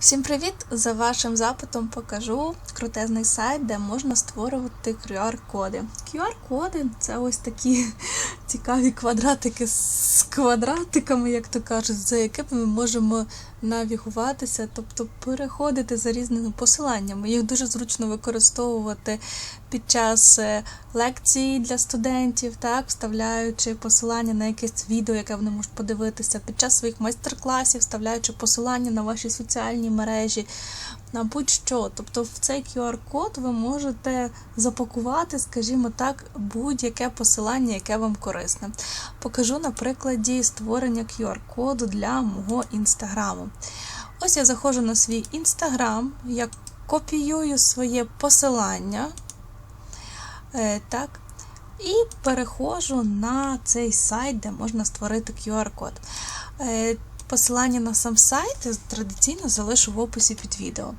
Всім привіт! За вашим запитом покажу крутезний сайт, де можна створювати QR-коди. QR-коди це ось такі цікаві квадратики з квадратиками, як то кажуть, за якими ми можемо навігуватися, тобто переходити за різними посиланнями. Їх дуже зручно використовувати під час е, лекцій для студентів, так, вставляючи посилання на якесь відео, яке вони можуть подивитися, під час своїх майстер-класів, вставляючи посилання на ваші соціальні мережі, на будь-що. Тобто в цей QR-код ви можете запакувати, скажімо так, будь-яке посилання, яке вам корисне. Покажу на прикладі створення QR-коду для мого інстаграму. Ось я заходжу на свій інстаграм, я копіюю своє посилання. Е, так, і переходжу на цей сайт, де можна створити QR-код. Е, Посилання на сам сайт традиційно залишу в описі під відео.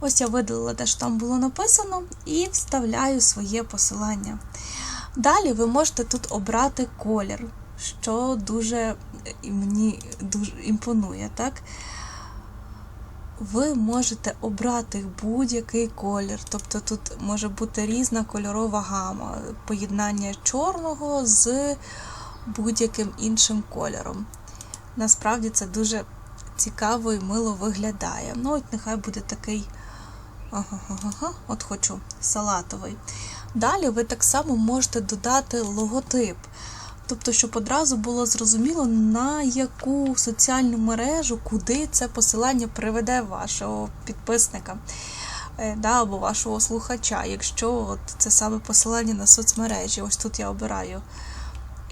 Ось я видалила те, що там було написано, і вставляю своє посилання. Далі ви можете тут обрати колір, що дуже мені дуже імпонує. так? Ви можете обрати будь-який колір, тобто тут може бути різна кольорова гама, поєднання чорного з будь-яким іншим кольором. Насправді це дуже цікаво і мило виглядає. Ну, от нехай буде такий, ага, от хочу салатовий. Далі ви так само можете додати логотип. Тобто, щоб одразу було зрозуміло, на яку соціальну мережу, куди це посилання приведе вашого підписника да, або вашого слухача, якщо от це саме посилання на соцмережі. Ось тут я обираю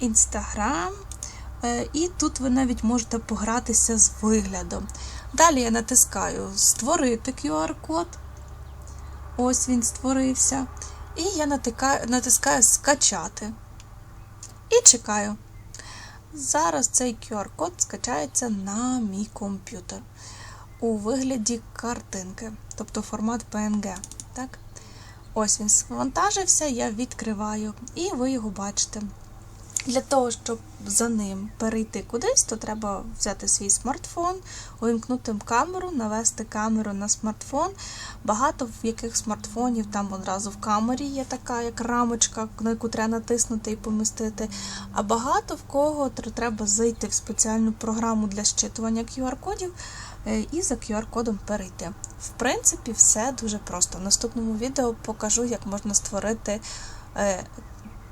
Instagram, і тут ви навіть можете погратися з виглядом. Далі я натискаю Створити QR-код. Ось він створився. І я натикаю, натискаю Скачати. І чекаю. Зараз цей QR-код скачається на мій комп'ютер у вигляді картинки, тобто формат PNG. Так? Ось він завантажився, я відкриваю, і ви його бачите. Для того, щоб за ним перейти кудись, то треба взяти свій смартфон, увімкнути камеру, навести камеру на смартфон. Багато в яких смартфонів там одразу в камері є така, як рамочка, на яку треба натиснути і помістити. А багато в кого треба зайти в спеціальну програму для щитування QR-кодів і за QR-кодом перейти. В принципі, все дуже просто. В наступному відео покажу, як можна створити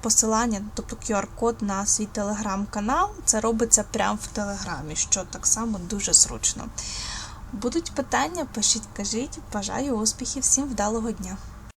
посилання, тобто QR-код на свій телеграм-канал. Це робиться прямо в телеграмі, що так само дуже зручно. Будуть питання, пишіть, кажіть. Бажаю успіхів, всім вдалого дня!